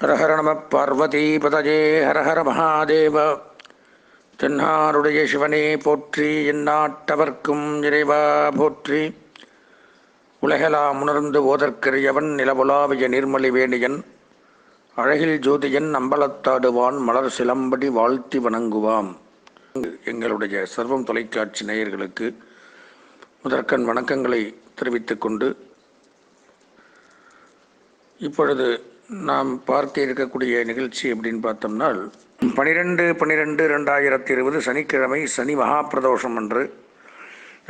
ஹர ஹர நம பார்வதிபதஜே ஹர ஹர மகாதேவ. தென்னாருடைய சிவனே போற்றி எந்நாட்டவர்க்கும் இறைவா போற்றி. உலகெலாம் உணர்ந்து ஓதற்கரியவன் நிலவுலாவிய நீர்மலி வேணியன். அழகில் ஜோதியன் அம்பலத்தாடுவான் மலர் சிலம்படி வாழ்த்தி வணங்குவாம். எங்களுடைய சர்வம் தொலைக்காட்சி நேயர்களுக்கு முதற்கண் வணக்கங்களை தெரிவித்துக்கொண்டு இப்பொழுது நாம் பார்க்க இருக்கக்கூடிய நிகழ்ச்சி அப்படின்னு பார்த்தோம்னால் பனிரெண்டு பன்னிரெண்டு ரெண்டாயிரத்தி இருபது சனிக்கிழமை சனி மகா பிரதோஷம் அன்று.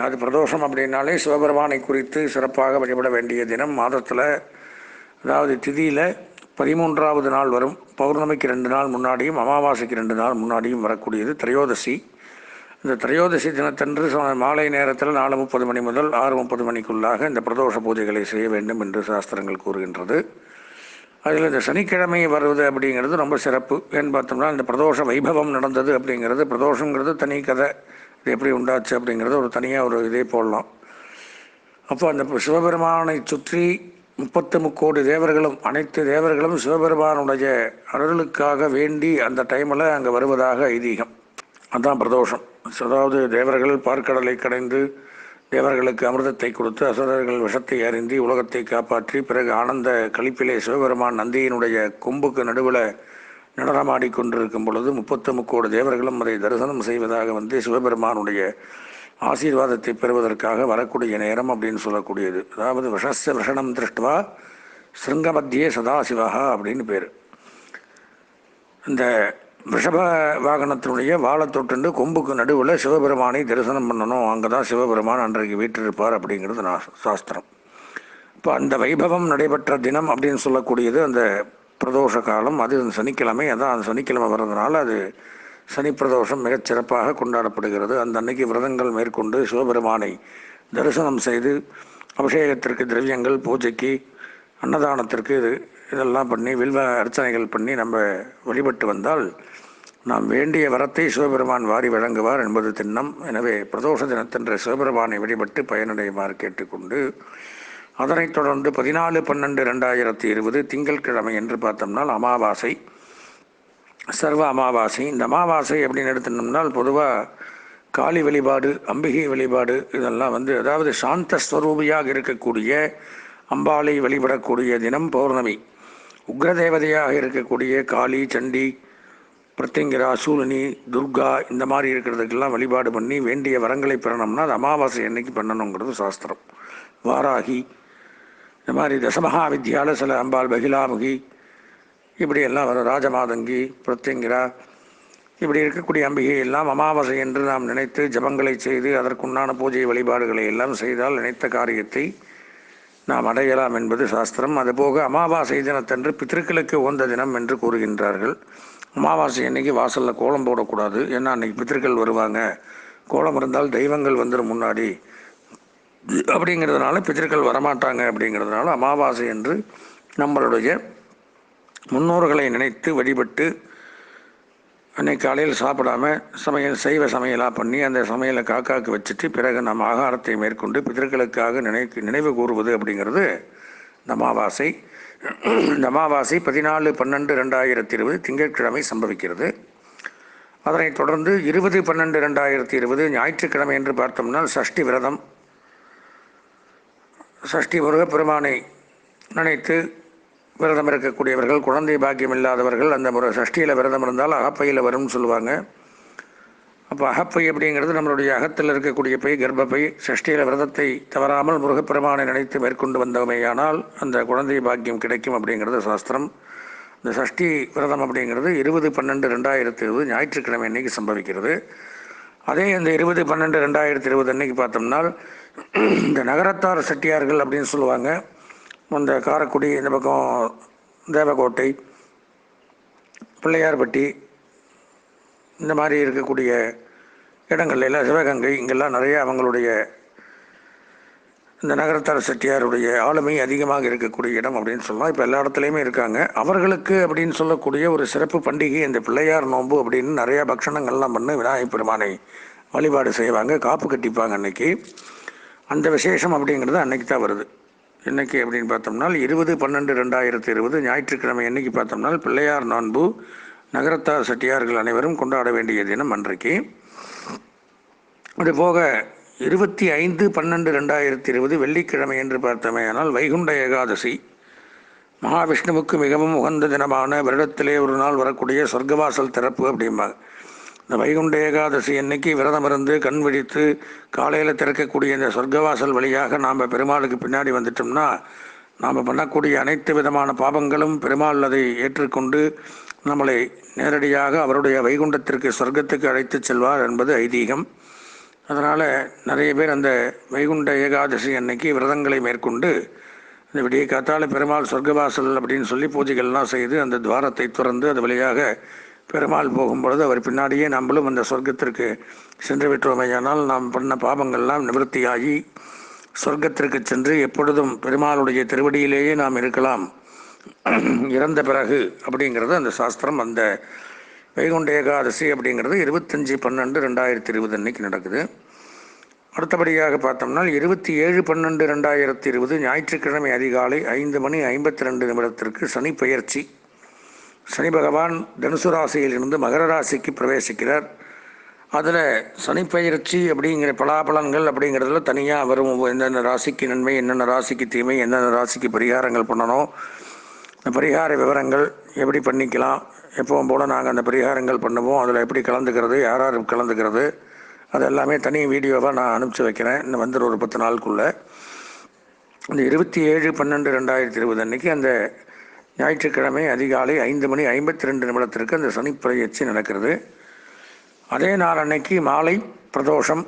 அது பிரதோஷம் அப்படின்னாலே சிவபெருமானை குறித்து சிறப்பாக வழிபட வேண்டிய தினம். மாதத்தில் அதாவது திதியில் பதிமூன்றாவது நாள் வரும். பௌர்ணமிக்கு ரெண்டு நாள் முன்னாடியும் அமாவாசைக்கு ரெண்டு நாள் முன்னாடியும் வரக்கூடியது திரையோதசி. இந்த திரையோதசி தினத்தன்று மாலை நேரத்தில் நாலு முப்பது மணி முதல் ஆறு முப்பது மணிக்குள்ளாக இந்த பிரதோஷ பூஜைகளை செய்ய வேண்டும் என்று சாஸ்திரங்கள் கூறுகின்றது. அதில் இந்த சனிக்கிழமை வருவது அப்படிங்கிறது ரொம்ப சிறப்பு. ஏன்னு பார்த்தோம்னா இந்த பிரதோஷ வைபவம் நடந்தது அப்படிங்கிறது பிரதோஷங்கிறது தனி கதை. இது எப்படி உண்டாச்சு அப்படிங்கிறது ஒரு தனியாக ஒரு இதே போடலாம். அப்போ அந்த சிவபெருமானை சுற்றி முப்பத்து முக்கோடி தேவர்களும் அனைத்து தேவர்களும் சிவபெருமானுடைய அருளுக்காக வேண்டி அந்த டைமில் அங்கே வருவதாக ஐதீகம். அதுதான் பிரதோஷம். அதாவது தேவர்கள் பார்க்கடலை கடைந்து தேவர்களுக்கு அமிர்தத்தை கொடுத்து அசுரர்கள் விஷத்தை அறிந்தி உலகத்தை காப்பாற்றி பிறகு ஆனந்த களிப்பிலே சிவபெருமான் நந்தியினுடைய கொம்புக்கு நடுவில் நடனமாடி கொண்டிருக்கும் பொழுது முப்பத்து முக்கோடு தேவர்களும் அதை தரிசனம் செய்வதாக வந்து சிவபெருமானுடைய ஆசீர்வாதத்தை பெறுவதற்காக வரக்கூடிய நேரம் அப்படின்னு சொல்லக்கூடியது. அதாவது விஷச விஷணம் திருஷ்டுவா சிருங்கமத்தியே சதாசிவா அப்படின்னு பேர். இந்த ரிஷப வாகனத்தினுடைய வாழத்தொட்டுண்டு கொம்புக்கு நடுவில் சிவபெருமானை தரிசனம் பண்ணணும். அங்கே தான் சிவபெருமான் அன்றைக்கு வீற்றிருப்பார் அப்படிங்கிறது நான் சாஸ்திரம். இப்போ அந்த வைபவம் நடைபெற்ற தினம் அப்படின்னு சொல்லக்கூடியது அந்த பிரதோஷ காலம். அது சனிக்கிழமை. அதான் அந்த சனிக்கிழமை வர்றதுனால அது சனி பிரதோஷம் மிகச் சிறப்பாக கொண்டாடப்படுகிறது. அந்த அன்னைக்கு விரதங்கள் மேற்கொண்டு சிவபெருமானை தரிசனம் செய்து அபிஷேகத்திற்கு திரவியங்கள் பூஜைக்கு அன்னதானத்திற்கு இது இதெல்லாம் பண்ணி வில்வ அர்ச்சனைகள் பண்ணி நம்ம வழிபட்டு வந்தால் நாம் வேண்டிய வரத்தை சிவபெருமான் வாரி வழங்குவார் என்பது திண்ணம். எனவே பிரதோஷ தினத்தன்று சிவபெருமானை வழிபட்டு பயனடையுமாறு கேட்டுக்கொண்டு அதனைத் தொடர்ந்து பதினாலு பன்னெண்டு ரெண்டாயிரத்தி இருபது திங்கட்கிழமை என்று பார்த்தோம்னால் அமாவாசை. சர்வ அமாவாசை. இந்த அமாவாசை அப்படின்னு எடுத்துனோம்னால் பொதுவாக காளி வழிபாடு அம்பிகை வழிபாடு இதெல்லாம் வந்து அதாவது சாந்த ஸ்வரூபியாக இருக்கக்கூடிய அம்பாளை வழிபடக்கூடிய தினம் பௌர்ணமி. உக்ரதேவதையாக இருக்கக்கூடிய காளி சண்டி பிரத்திங்கிரா சூலனி துர்கா இந்த மாதிரி இருக்கிறதுக்கெல்லாம் வழிபாடு பண்ணி வேண்டிய வரங்களை பெறணும்னா அது அமாவாசை என்னைக்கு பண்ணணுங்கிறது சாஸ்திரம். வாராகி இந்த மாதிரி தசமகா வித்யாவில் சில அம்பாள் பகிலாமுகி இப்படியெல்லாம் வரும். ராஜமாதங்கி பிரத்திங்கிரா இப்படி இருக்கக்கூடிய அம்பிகை எல்லாம் அமாவாசை என்று நாம் நினைத்து ஜபங்களை செய்து அதற்குண்டான பூஜை வழிபாடுகளை எல்லாம் செய்தால் நினைத்த காரியத்தை நாம் அடையலாம் என்பது சாஸ்திரம். அதுபோக அமாவாசை தினத்தன்று பித்திருக்களுக்கு உகந்த தினம் என்று கூறுகின்றார்கள். அமாவாசை அன்னைக்கு வாசலில் கோலம் போடக்கூடாது. ஏன்னா அன்னைக்கு பித்திருக்கள் வருவாங்க. கோலம் இருந்தால் தெய்வங்கள் வந்துடும் முன்னாடி. அப்படிங்கிறதுனால பித்திருக்கள் வரமாட்டாங்க அப்படிங்கிறதுனால அமாவாசை என்று நம்மளுடைய முன்னோர்களை நினைத்து வழிபட்டு அன்னைக்கு காலையில் சாப்பிடாம சமையல் சைவ சமையலாக பண்ணி அந்த சமையலை காக்காக்கு வச்சுட்டு பிறகு நம்ம ஆகாரத்தை மேற்கொண்டு பிதர்களுக்காக நினை நினைவு கூறுவது அப்படிங்கிறது நமாவாசை அமாவாசை இந்த அமாவாசை பதினாலு பன்னெண்டு ரெண்டாயிரத்தி இருபது திங்கட்கிழமை சம்பவிக்கிறது. அதனைத் தொடர்ந்து இருபது பன்னெண்டு ரெண்டாயிரத்தி இருபது ஞாயிற்றுக்கிழமை என்று பார்த்தோம்னா சஷ்டி விரதம். சஷ்டி முருகப்பெருமானை நினைத்து விரதம் இருக்கக்கூடியவர்கள் குழந்தை பாக்கியம் இல்லாதவர்கள் அந்த முறை சஷ்டியில் விரதம் இருந்தால் அகப்பையில் வரும்னு சொல்லுவாங்க. அப்போ அகப்பை அப்படிங்கிறது நம்மளுடைய அகத்தில் இருக்கக்கூடிய பை கர்ப்பப்பை சஷ்டியில் விரதத்தை தவறாமல் முருகப்பெருமானை நினைத்து மேற்கொண்டு வந்தவையானால் அந்த குழந்தை பாக்கியம் கிடைக்கும் அப்படிங்கிறது சாஸ்திரம். இந்த சஷ்டி விரதம் அப்படிங்கிறது இருபது பன்னெண்டு ரெண்டாயிரத்தி இருபது ஞாயிற்றுக்கிழமை அன்னைக்கு சம்பவிக்கிறது. அதே இந்த இருபது பன்னெண்டு ரெண்டாயிரத்தி இருபது அன்னைக்கு பார்த்தோம்னால் இந்த நகரத்தார் செட்டியார்கள் அப்படின்னு சொல்லுவாங்க. அந்த காரைக்குடி இந்த பக்கம் தேவக்கோட்டை பிள்ளையார்பட்டி இந்த மாதிரி இருக்கக்கூடிய இடங்கள்ல எல்லாம் சிவகங்கை இங்கெல்லாம் நிறைய அவங்களுடைய இந்த நகரத்தார் செட்டியாருடைய ஆளுமை அதிகமாக இருக்கக்கூடிய இடம் அப்படின்னு சொல்லலாம். இப்போ எல்லா இடத்துலையுமே இருக்காங்க. அவர்களுக்கு அப்படின்னு சொல்லக்கூடிய ஒரு சிறப்பு பண்டிகை இந்த பிள்ளையார் நோன்பு அப்படின்னு நிறையா பக்ஷணங்கள்லாம் பண்ணி விநாயகப் பெருமானை வழிபாடு செய்வாங்க காப்பு கட்டிப்பாங்க அன்னைக்கு. அந்த விசேஷம் அப்படிங்கிறது அன்னைக்கு தான் வருது. என்னைக்கு அப்படின்னு பார்த்தோம்னால் இருபது பன்னெண்டு ரெண்டாயிரத்தி இருபது ஞாயிற்றுக்கிழமை என்னைக்கு பார்த்தோம்னால் பிள்ளையார் நோன்பு நகரத்தார் செட்டியார்கள் அனைவரும் கொண்டாட வேண்டிய தினம் அன்றைக்கு. அதுபோக இருபத்தி ஐந்து பன்னெண்டு ரெண்டாயிரத்தி இருபது வெள்ளிக்கிழமை என்று பார்த்தோமேயானால் வைகுண்ட ஏகாதசி. மகாவிஷ்ணுவுக்கு மிகவும் உகந்த தினமான வருடத்திலே ஒரு நாள் வரக்கூடிய சொர்க்கவாசல் திறப்பு அப்படிம்பாங்க. இந்த வைகுண்ட ஏகாதசி அன்னைக்கு விரதம் இருந்து கண் விழித்து காலையில் திறக்கக்கூடிய இந்த சொர்க்கவாசல் வழியாக நாம் பெருமாளுக்கு பின்னாடி வந்துட்டோம்னா நாம் பண்ணக்கூடிய அனைத்து விதமான பாபங்களும் பெருமாள் அதை ஏற்றுக்கொண்டு நம்மளை நேரடியாக அவருடைய வைகுண்டத்திற்கு சொர்க்கத்துக்கு அழைத்து செல்வார் என்பது ஐதீகம். அதனால் நிறைய பேர் அந்த வைகுண்ட ஏகாதசி அன்னைக்கு விரதங்களை மேற்கொண்டு இந்த விடிய காத்தால பெருமாள் சொர்க்கவாசல் அப்படின்னு சொல்லி பூஜைகள்லாம் செய்து அந்த துவாரத்தை திறந்து அது வழியாக பெருமாள் போகும்பொழுது அவர் பின்னாடியே நம்மளும் அந்த சொர்க்கத்திற்கு சென்று விட்டோமேயானால் நாம் பண்ண பாவங்கள்லாம் நிவர்த்தியாகி சொர்க்கத்திற்கு சென்று எப்பொழுதும் பெருமாளுடைய திருவடியிலேயே நாம் இருக்கலாம். இறந்த பிறகு அப்படிங்கிறது அந்த சாஸ்திரம். அந்த வைகுண்ட ஏகாதசி அப்படிங்கிறது இருபத்தஞ்சி பன்னெண்டு ரெண்டாயிரத்தி இருபது அன்னைக்கு நடக்குது. அடுத்தபடியாக பார்த்தோம்னா இருபத்தி ஏழு பன்னெண்டு ரெண்டாயிரத்தி இருபது ஞாயிற்றுக்கிழமை அதிகாலை ஐந்து மணி ஐம்பத்தி ரெண்டு நிமிடத்திற்கு சனி பெயர்ச்சி சனி பகவான் தனுசு ராசியிலிருந்து மகர ராசிக்கு பிரவேசிக்கிறார். அதில் சனிப்பயிற்சி அப்படிங்கிற பலாபலன்கள் அப்படிங்கிறதுல தனியாக வரும். எந்தெந்த ராசிக்கு நன்மை என்னென்ன ராசிக்கு தீமை என்னென்ன ராசிக்கு பரிகாரங்கள் பண்ணணும் இந்த பரிகார விவரங்கள் எப்படி பண்ணிக்கலாம் எப்பவும் போல் நாங்கள் அந்த பரிகாரங்கள் பண்ணுவோம். அதில் எப்படி கலந்துக்கிறது யார் யார் கலந்துக்கிறது அது எல்லாமே தனி வீடியோவாக நான் அனுப்பிச்சி வைக்கிறேன். இன்னும் வந்துடுற ஒரு பத்து நாளுக்குள்ளே. இந்த இருபத்தி ஏழு பன்னெண்டு ரெண்டாயிரத்தி இருபது அன்றைக்கி அந்த ஞாயிற்றுக்கிழமை அதிகாலை ஐந்து மணி ஐம்பத்தி ரெண்டு நிமிடத்திற்கு அந்த சனிப்பயிற்சி நடக்கிறது. அதே நாள் அன்னைக்கு மாலை பிரதோஷம்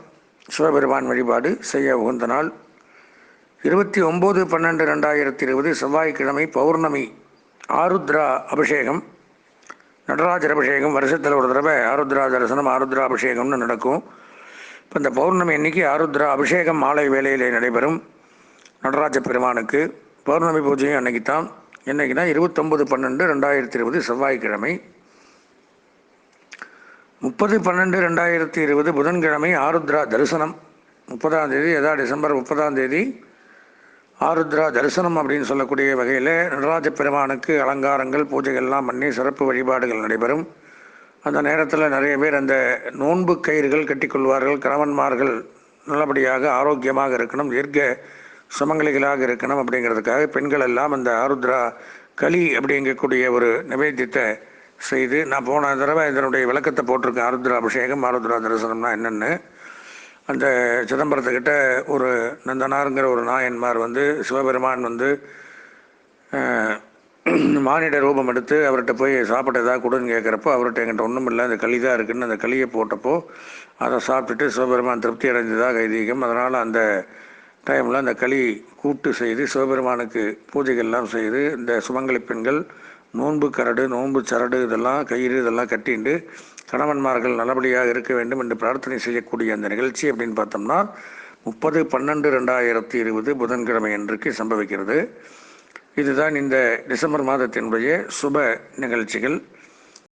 சிவபெருமான் வழிபாடு செய்ய உகந்த நாள். இருபத்தி ஒம்பது பன்னெண்டு ரெண்டாயிரத்தி இருபது செவ்வாய்க்கிழமை பௌர்ணமி ஆருத்ரா அபிஷேகம். நடராஜர் அபிஷேகம் வருஷத்தில் ஒரு தடவை ஆருத்ரா தரிசனம் ஆருத்ரா அபிஷேகம்னு நடக்கும். இப்போ இந்த பௌர்ணமி அன்னைக்கு ஆருத்ரா அபிஷேகம் மாலை வேலையிலே நடைபெறும். நடராஜ பெருமானுக்கு பௌர்ணமி பூஜையும் அன்னைக்கு தான் என்னைக்குன்னா இருபத்தொம்பது பன்னெண்டு ரெண்டாயிரத்தி இருபது செவ்வாய்க்கிழமை. முப்பது பன்னெண்டு ரெண்டாயிரத்தி இருபது புதன்கிழமை ஆருத்ரா தரிசனம். முப்பதாம் தேதி எதா டிசம்பர் முப்பதாம் தேதி ஆருத்ரா தரிசனம் அப்படின்னு சொல்லக்கூடிய வகையில் நடராஜ பெருமானுக்கு அலங்காரங்கள் பூஜைகள்லாம் பண்ணி சிறப்பு வழிபாடுகள் நடைபெறும். அந்த நேரத்தில் நிறைய பேர் அந்த நோன்பு கயிறுகள் கட்டிக்கொள்வார்கள். கணவன்மார்கள் நல்லபடியாக ஆரோக்கியமாக இருக்கணும். தீர்க்க சமங்கலிகளாக இருக்கணும் அப்படிங்கிறதுக்காக பெண்கள் எல்லாம் அந்த ஆருத்ரா களி அப்படிங்கக்கூடிய ஒரு நிவேத்தியத்தை செய்து நான் போன தடவை இதனுடைய விளக்கத்தை போட்டிருக்கேன் ஆருத்ரா அபிஷேகம் ஆருத்ரா தரிசனம்னா என்னென்னு. அந்த சிதம்பரத்துக்கிட்ட ஒரு நந்தனாருங்கிற ஒரு நாயன்மார் வந்து சிவபெருமான் வந்து மானிட ரூபம் எடுத்து அவர்கிட்ட போய் சாப்பிட ஏதாவது கொடுன்னு கேட்குறப்போ அவர்கிட்ட என்கிட்ட ஒன்றும் இல்லை அந்த களி தான் இருக்குன்னு அந்த களியை போட்டப்போ அதை சாப்பிட்டுட்டு சிவபெருமான் திருப்தி அடைஞ்சதாக ஐதீகம். அதனால் அந்த டைமில் அந்த களி கூட்டு செய்து சிவபெருமானுக்கு பூஜைகள்லாம் செய்து இந்த சுமங்கலி பெண்கள் நோன்பு கரடு நோன்பு சரடு இதெல்லாம் கயிறு இதெல்லாம் கட்டிண்டு கணவன்மார்கள் நல்லபடியாக இருக்க வேண்டும் என்று பிரார்த்தனை செய்யக்கூடிய அந்த நிகழ்ச்சி அப்படின்னு பார்த்தோம்னா முப்பது பன்னெண்டு ரெண்டாயிரத்தி இருபது புதன்கிழமை அன்றைக்கு சம்பவிக்கிறது. இதுதான் இந்த டிசம்பர் மாதத்தினுடைய சுப நிகழ்ச்சிகள்.